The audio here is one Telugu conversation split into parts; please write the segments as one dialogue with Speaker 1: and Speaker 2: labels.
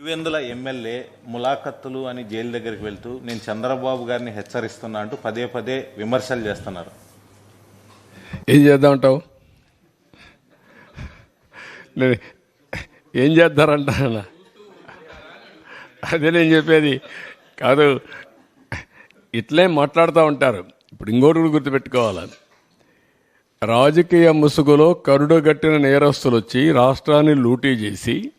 Speaker 1: పులివెందుల ఎమ్మెల్యే ములాఖత్తులు అని జైలు దగ్గరికి వెళ్తూ నేను చంద్రబాబు గారిని హెచ్చరిస్తున్నా అంటూ పదే పదే విమర్శలు చేస్తున్నారు.
Speaker 2: ఏం చేద్దాం అంటావు? ఏం చేద్దారంటారా అదే నేను చెప్పేది. కాదు ఇట్లే మాట్లాడుతూ ఉంటారు. ఇప్పుడు ఇంకోటి కూడా గుర్తుపెట్టుకోవాలి? రాజకీయ ముసుగులో కరుడుగట్టిన నేరస్తులు వచ్చి రాష్ట్రాన్ని లూటీ చేసి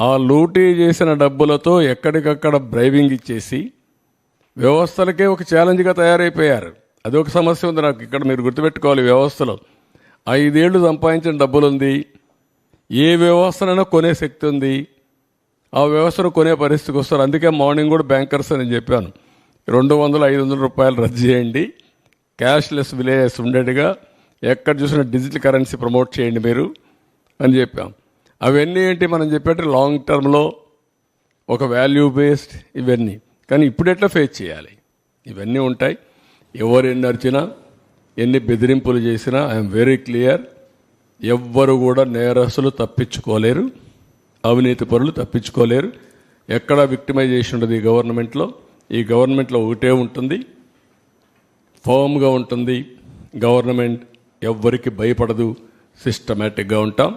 Speaker 2: ఆ లూటీ చేసిన డబ్బులతో ఎక్కడికక్కడ బ్రైవింగ్ ఇచ్చేసి వ్యవస్థలకే ఒక ఛాలెంజ్గా తయారైపోయారు. అది ఒక సమస్య ఉంది నాకు. ఇక్కడ మీరు గుర్తుపెట్టుకోవాలి వ్యవస్థలో. ఐదేళ్ళు సంపాదించిన డబ్బులు ఉంది ఏ వ్యవస్థనైనా కొనే శక్తి ఉంది ఆ వ్యవస్థను కొనే పరిస్థితికి వస్తారు. అందుకే మార్నింగ్ కూడా బ్యాంకర్స్ అని చెప్పాను. రెండు వందల ఐదు వందల రూపాయలు రద్దు చేయండి. క్యాష్లెస్ విలేజెస్ ఉండేట్టుగా ఎక్కడ చూసినా డిజిటల్ కరెన్సీ ప్రమోట్ చేయండి మీరు అని చెప్పాం. అవన్నీ ఏంటి మనం చెప్పేట లాంగ్ టర్మ్లో ఒక వాల్యూ బేస్డ్ ఇవన్నీ. కానీ ఇప్పుడు ఎట్లా ఫేస్ చేయాలి? ఇవన్నీ ఉంటాయి. ఎవరు ఎన్ని అరిచినా ఎన్ని బెదిరింపులు చేసినా ఐఎమ్ వెరీ క్లియర్ ఎవ్వరు కూడా నేరస్తులు తప్పించుకోలేరు అవినీతి పరులు తప్పించుకోలేరు. ఎక్కడ విక్టిమైజేషన్ ఉండదు ఈ గవర్నమెంట్లో ఈ గవర్నమెంట్లో ఒకటే ఉంటుంది. ఫర్మ్గా ఉంటుంది. గవర్నమెంట్ ఎవ్వరికి భయపడదు. సిస్టమేటిక్గా ఉంటాం.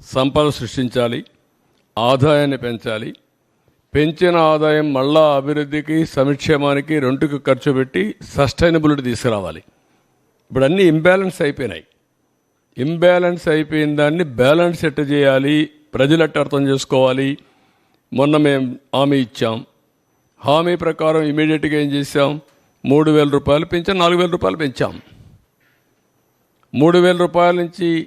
Speaker 2: సంపద సృష్టించాలి ఆదాయాన్ని పెంచాలి. పెంచిన ఆదాయం మళ్ళా అభివృద్ధికి సంక్షేమానికి రెండుకి ఖర్చు పెట్టి సస్టైనబిలిటీ తీసుకురావాలి. ఇప్పుడు అన్నీ ఇంబ్యాలెన్స్ అయిపోయినాయి. ఇంబ్యాలెన్స్ అయిపోయిన దాన్ని బ్యాలెన్స్ ఎట్ట చేయాలి? ప్రజలు ఎట్ట అర్థం చేసుకోవాలి? మొన్న మేము హామీ ఇచ్చాం. హామీ ప్రకారం ఇమీడియట్గా ఏం చేసాం మూడు వేల రూపాయలు పెంచాం నాలుగు వేల రూపాయలు పెంచాం. మూడు వేల రూపాయల నుంచి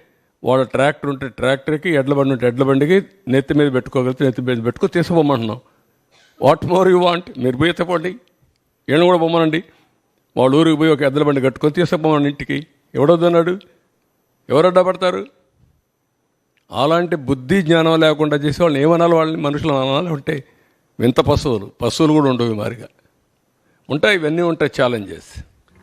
Speaker 2: వాళ్ళ ట్రాక్టర్ ఉంటే ట్రాక్టర్కి ఎడ్ల బండి ఉంటే ఎడ్ల బండికి నెత్తి మీద పెట్టుకోగలిగితే నెత్తి మీద పెట్టుకో తీసుకోమంటున్నాం వాట్ మోర్ యూ వాంట్? మీరు పోయి ఎత్తపోండి ఈయన కూడా పొమ్మనండి. వాళ్ళ ఊరికి పోయి ఒక ఎద్దల బండి కట్టుకొని తీసుకుపోమని ఇంటికి. ఎవడొద్దన్నాడు ఎవరు అడ్డపడతారు అలాంటి బుద్ధి జ్ఞానం లేకుండా చేసే వాళ్ళని ఏమనాలి వాళ్ళని? మనుషులు అనాలి ఉంటే వింత పశువులు. పశువులు కూడా ఉండవు మారిగా. ఉంటాయి ఇవన్నీ ఉంటాయి ఛాలెంజెస్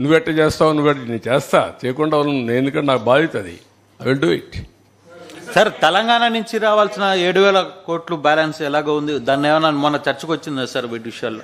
Speaker 2: నువ్వెట్ట చేస్తావు నువ్వెట్ట నేను చేస్తా. చేయకుండా నేను ఎందుకంటే నాకు బాధ్యత అది. I will do it
Speaker 3: sir Telangana నుంచి రావాల్సిన ఏడు వేల కోట్లు బ్యాలెన్స్ ఎలాగో ఉంది? దాన్ని ఏమైనా మొన్న చర్చకు వచ్చిందా సార్ వీటి విషయాల్లో?